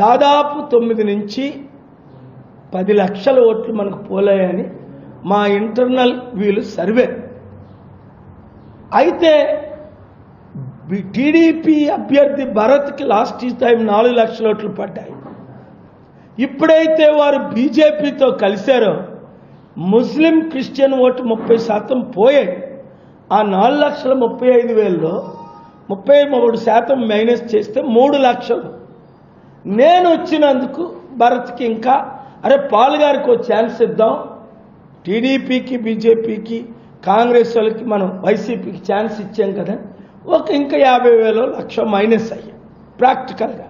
దాదాపు తొమ్మిది నుంచి పది లక్షల ఓట్లు మనకు పోలాయని మా ఇంటర్నల్ వీళ్ళు సర్వే. అయితే టీడీపీ అభ్యర్థి భరత్కి లాస్ట్ టైం నాలుగు లక్షల ఓట్లు పడ్డాయి. ఇప్పుడైతే వారు బీజేపీతో కలిశారో ముస్లిం క్రిస్టియన్ ఓటు ముప్పై శాతం పోయాయి. ఆ నాలుగు లక్షల ముప్పై ఐదు వేలలో ముప్పై మూడు శాతం మైనస్ చేస్తే మూడు లక్షలు. నేను వచ్చినందుకు భరత్కి ఇంకా అరే పాల్ గారికి ఒక ఛాన్స్ ఇద్దాం. టీడీపీకి బీజేపీకి కాంగ్రెస్ వాళ్ళకి మనం వైసీపీకి ఛాన్స్ ఇచ్చాం కదా. ఒక ఇంకా యాభై వేలు లక్ష మైనస్ అయ్యాం ప్రాక్టికల్గా.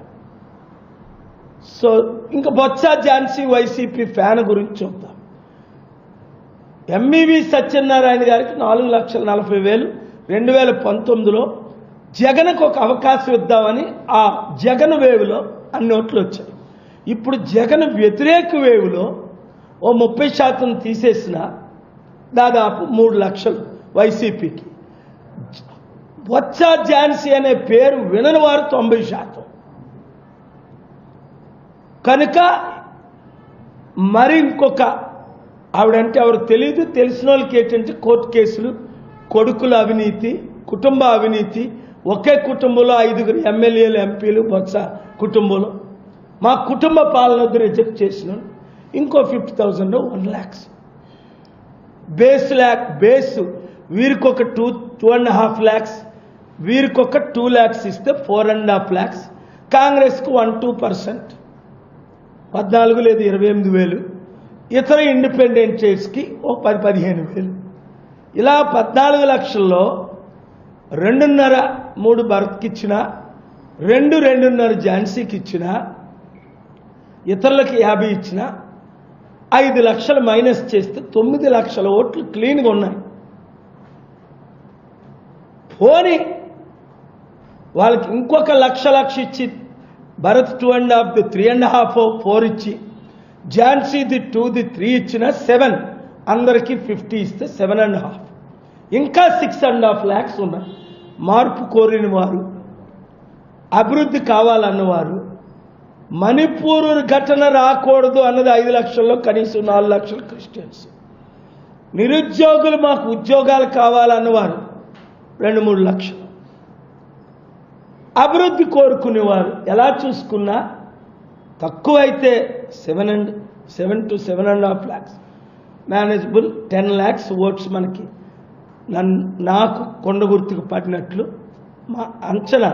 సో ఇంకా బొత్స ఝాన్సీ వైసీపీ ఫ్యాన్ గురించి చూద్దాం ఎంఈవి సత్యనారాయణ గారికి నాలుగు లక్షల నలభై వేలు రెండు వేల పంతొమ్మిదిలో జగన్కు ఒక అవకాశం ఇద్దామని ఆ జగన్ వేవులో అన్ని ఓట్లు వచ్చాయి. ఇప్పుడు జగన్ వ్యతిరేక వేవులో ఓ ముప్పై శాతం తీసేసిన దాదాపు మూడు లక్షలు వైసీపీకి. బొత్స ఝాన్సీ అనే పేరు వినని వారు తొంభై శాతం. కనుక మరి ఇంకొక ఆవిడంటే ఎవరు తెలియదు తెలిసిన వాళ్ళకి ఏంటంటే కోర్టు కేసులు కొడుకుల అవినీతి కుటుంబ అవినీతి ఒకే కుటుంబంలో ఐదుగురు ఎమ్మెల్యేలు ఎంపీలు బొత్స కుటుంబంలో. మా కుటుంబ పాలన రిజెక్ట్ చేసిన ఇంకో fifty thousand one lakhs. Base lakh base వీరికి ఒక two two and half lakhs. వీరికి ఒక టూ ల్యాక్స్ ఇస్తే ఫోర్ అండ్ హాఫ్ ల్యాక్స్. కాంగ్రెస్కు వన్ టూ పర్సెంట్. పద్నాలుగు లేదు ఇరవై ఎనిమిది వేలు. ఇతర ఇండిపెండెంట్ చైర్స్కి ఓ పది పదిహేను వేలు. ఇలా పద్నాలుగు లక్షల్లో రెండున్నర మూడు భరత్కి ఇచ్చిన రెండు రెండున్నర ఝాన్సీకి ఇచ్చిన ఇతరులకి యాభై ఇచ్చిన ఐదు లక్షలు మైనస్ చేస్తే తొమ్మిది లక్షల ఓట్లు క్లీన్గా ఉన్నాయి. పోని వాళ్ళకి ఇంకొక లక్ష లక్ష ఇచ్చి Bharat two and half the three and half four ఇచ్చి Jhansi the two the three ఇచ్చిన సెవెన్ అందరికీ ఫిఫ్టీ ఇస్తే సెవెన్ అండ్ హాఫ్ ఇంకా సిక్స్ అండ్ హాఫ్ ల్యాక్స్ ఉన్నాయి. మార్పు కోరిన వారు అభివృద్ధి కావాలన్నవారు మణిపూర్ ఘటన రాకూడదు అన్నది ఐదు లక్షల్లో కనీసం నాలుగు లక్షలు క్రిస్టియన్స్. నిరుద్యోగులు మాకు ఉద్యోగాలు కావాలన్నవారు రెండు మూడు లక్షలు. అభివృద్ధి కోరుకునేవారు ఎలా చూసుకున్నా తక్కువైతే seven and seven to seven and half lakhs manageable ten lakhs votes మనకి. నన్ను నాకు కొండ గుర్తుకు పడినట్లు మా అంచనా